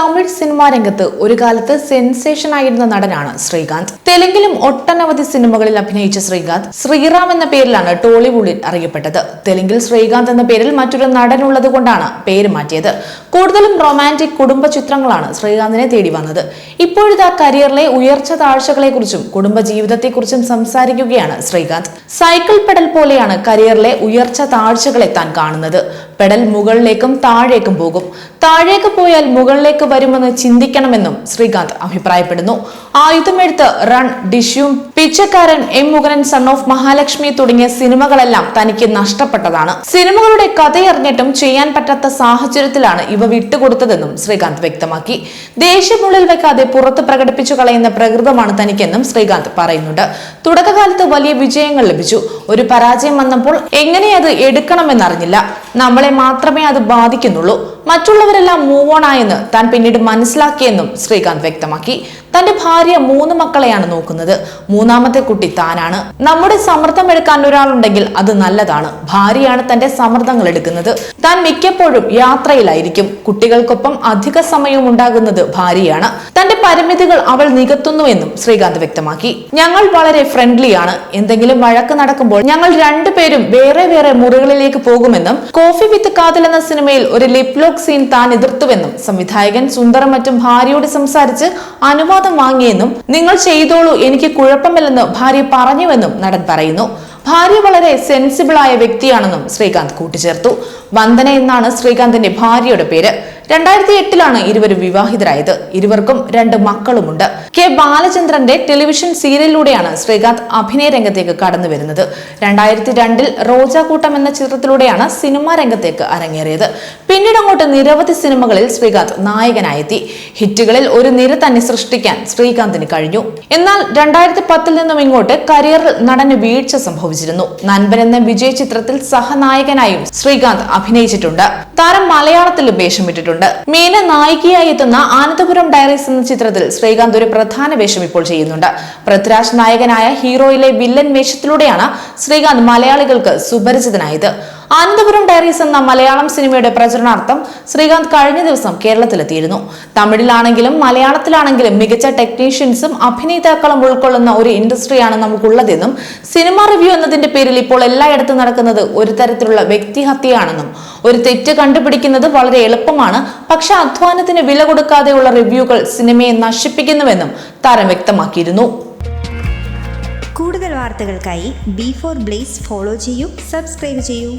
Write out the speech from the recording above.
Tamil cinema രംഗത്ത് ഒരു കാലത്ത് സെൻസേഷൻ ആയിരുന്ന നടനാണ് ശ്രീകാന്ത്. തെലുങ്കിലും ഒട്ടനവധി സിനിമകളിൽ അഭിനയിച്ച ശ്രീകാന്ത് ശ്രീറാം എന്ന പേരിലാണ് ടോളിവുഡിൽ അറിയപ്പെട്ടത്. തെലുങ്കിൽ ശ്രീകാന്ത് എന്ന പേരിൽ മറ്റൊരു നടൻ ഉള്ളത് കൊണ്ടാണ് പേര് മാറ്റിയത്. കൂടുതലും റൊമാന്റിക് കുടുംബ ചിത്രങ്ങളാണ് ശ്രീകാന്തിനെ തേടി വന്നത്. ഇപ്പോഴിതാ കരിയറിലെ ഉയർച്ച താഴ്ചകളെക്കുറിച്ചും കുടുംബ ജീവിതത്തെക്കുറിച്ചും സംസാരിക്കുകയാണ് ശ്രീകാന്ത്. സൈക്കിൾ പെഡൽ പോലെയാണ് കരിയറിലെ ഉയർച്ച താഴ്ചകളെ താൻ കാണുന്നത്. പെഡൽ മുകളിലേക്കും താഴേക്കും പോകും. താഴേക്ക് പോയാൽ മുകളിലേക്ക് വരുമെന്ന് ചിന്തിക്കണമെന്നും ശ്രീകാന്ത് അഭിപ്രായപ്പെടുന്നു. ആയുധമെടുത്ത് Run Dishyum Pichaikkaran M Kumaran son of Mahalakshmi തുടങ്ങിയ സിനിമകളെല്ലാം തനിക്ക് നഷ്ടപ്പെട്ടതാണ്. സിനിമകളുടെ കഥയറിഞ്ഞിട്ടും ചെയ്യാൻ പറ്റാത്ത സാഹചര്യത്തിലാണ് ഇവ വിട്ടുകൊടുത്തതെന്നും ശ്രീകാന്ത് വ്യക്തമാക്കി. ദേഷ്യമുള്ളിൽ വെക്കാതെ പുറത്ത് പ്രകടിപ്പിച്ചു കളയുന്ന പ്രകൃതമാണ് തനിക്കെന്നും ശ്രീകാന്ത് പറയുന്നുണ്ട്. തുടക്കകാലത്ത് വലിയ വിജയങ്ങൾ ലഭിച്ചു. ഒരു പരാജയം വന്നപ്പോൾ എങ്ങനെ അത് എടുക്കണമെന്നറിഞ്ഞില്ല. നമ്മളെ മാത്രമേ അത് ബാധിക്കുന്നുള്ളൂ. മറ്റുള്ളവരെല്ലാം മൂവ് ഓൺ ആയെന്ന് താൻ പിന്നീട് മനസ്സിലാക്കിയെന്നും ശ്രീകാന്ത് വ്യക്തമാക്കി. തന്റെ ഭാര്യ മൂന്ന് മക്കളെയാണ് നോക്കുന്നത്. മൂന്നാമത്തെ കുട്ടി താനാണ്. നമ്മുടെ സമ്മർദ്ദം എടുക്കാൻ ഒരാളുണ്ടെങ്കിൽ അത് നല്ലതാണ്. ഭാര്യയാണ് തന്റെ സമ്മർദ്ദങ്ങൾ എടുക്കുന്നത്. താൻ മിക്കപ്പോഴും യാത്രയിലായിരിക്കും. കുട്ടികൾക്കൊപ്പം അധിക സമയവും ഉണ്ടാകുന്നത് ഭാര്യയാണ്. തന്റെ പരിമിതികൾ അവൾ നികത്തുന്നുവെന്നും ശ്രീകാന്ത് വ്യക്തമാക്കി. ഞങ്ങൾ വളരെ ഫ്രണ്ട്ലിയാണ് എന്തെങ്കിലും വഴക്ക് നടക്കുമ്പോൾ ഞങ്ങൾ രണ്ടുപേരും വേറെ വേറെ മുറികളിലേക്ക് പോകുമെന്നും കോഫി വിത്ത് കാതൽ എന്ന സിനിമയിൽ ഒരു ലിപ് ലോക്ക് സീൻ താൻ എതിർത്തുവെന്നും സംവിധായകൻ സുന്ദരം മറ്റും ഭാര്യയോട് സംസാരിച്ച് അനുവാദം വാങ്ങിയെന്നും നിങ്ങൾ ചെയ്തോളൂ എനിക്ക് കുഴപ്പമില്ലെന്ന് ഭാര്യ പറഞ്ഞുവെന്നും നടൻ പറയുന്നു. ഭാര്യ വളരെ സെൻസിബിളായ വ്യക്തിയാണെന്നും ശ്രീകാന്ത് കൂട്ടിച്ചേർത്തു. വന്ദന എന്നാണ് ശ്രീകാന്തിന്റെ ഭാര്യയുടെ പേര്. രണ്ടായിരത്തി എട്ടിലാണ് ഇരുവരും വിവാഹിതരായത്. ഇരുവർക്കും രണ്ട് മക്കളുമുണ്ട്. കെ ബാലചന്ദ്രന്റെ ടെലിവിഷൻ സീരിയലിലൂടെയാണ് ശ്രീകാന്ത് അഭിനയ രംഗത്തേക്ക് കടന്നു വരുന്നത്. രണ്ടായിരത്തി രണ്ടിൽ റോജാക്കൂട്ടം എന്ന ചിത്രത്തിലൂടെയാണ് സിനിമാ രംഗത്തേക്ക് അരങ്ങേറിയത്. പിന്നീട് അങ്ങോട്ട് നിരവധി സിനിമകളിൽ ശ്രീകാന്ത് നായകനായെത്തി. ഹിറ്റുകളിൽ ഒരു നിര തന്നെ സൃഷ്ടിക്കാൻ ശ്രീകാന്തിന് കഴിഞ്ഞു. എന്നാൽ രണ്ടായിരത്തി പത്തിൽ നിന്നും ഇങ്ങോട്ട് കരിയറിൽ നടന് വീഴ്ച സംഭവിച്ചിരുന്നു. നൻപൻ എന്ന വിജയ ചിത്രത്തിൽ സഹനായകനായും ശ്രീകാന്ത് അഭിനയിച്ചിട്ടുണ്ട്. താരം മലയാളത്തിലും വേഷമിട്ടിട്ടുണ്ട് മീന നായികയായി എത്തുന്ന ആനന്ദപുരം ഡയറീസ് എന്ന ചിത്രത്തിൽ ശ്രീകാന്ത് ഒരു പ്രധാന വേഷം ഇപ്പോൾ ചെയ്യുന്നുണ്ട്. പൃഥ്വിരാജ് നായകനായ ഹീറോയിലെ വില്ലൻ വേഷത്തിലൂടെയാണ് ശ്രീകാന്ത് മലയാളികൾക്ക് സുപരിചിതനായത്. ആനന്ദപുരം ഡയറീസ് എന്ന മലയാളം സിനിമയുടെ പ്രചരണാർത്ഥം ശ്രീകാന്ത് കഴിഞ്ഞ ദിവസം കേരളത്തിലെത്തിയിരുന്നു. തമിഴിലാണെങ്കിലും മലയാളത്തിലാണെങ്കിലും മികച്ച ടെക്നീഷ്യൻസും അഭിനേതാക്കളും ഉൾക്കൊള്ളുന്ന ഒരു ഇൻഡസ്ട്രിയാണ് നമുക്കുള്ളതെന്നും സിനിമ റിവ്യൂ എന്നതിന്റെ പേരിൽ ഇപ്പോൾ എല്ലായിടത്തും നടക്കുന്നത് ഒരു തരത്തിലുള്ള വ്യക്തിഹത്യയാണെന്നും ഒരു തെറ്റ് കണ്ടുപിടിക്കുന്നത് വളരെ എളുപ്പമാണ്. പക്ഷെ അധ്വാനത്തിന് വില കൊടുക്കാതെയുള്ള റിവ്യൂകൾ സിനിമയെ നശിപ്പിക്കുന്നുവെന്നും താരം വ്യക്തമാക്കിയിരുന്നു. കൂടുതൽ വാർത്തകൾക്കായി ബി ഫോർ ബ്ലേസ് ഫോളോ ചെയ്യൂ സബ്സ്ക്രൈബ് ചെയ്യൂ.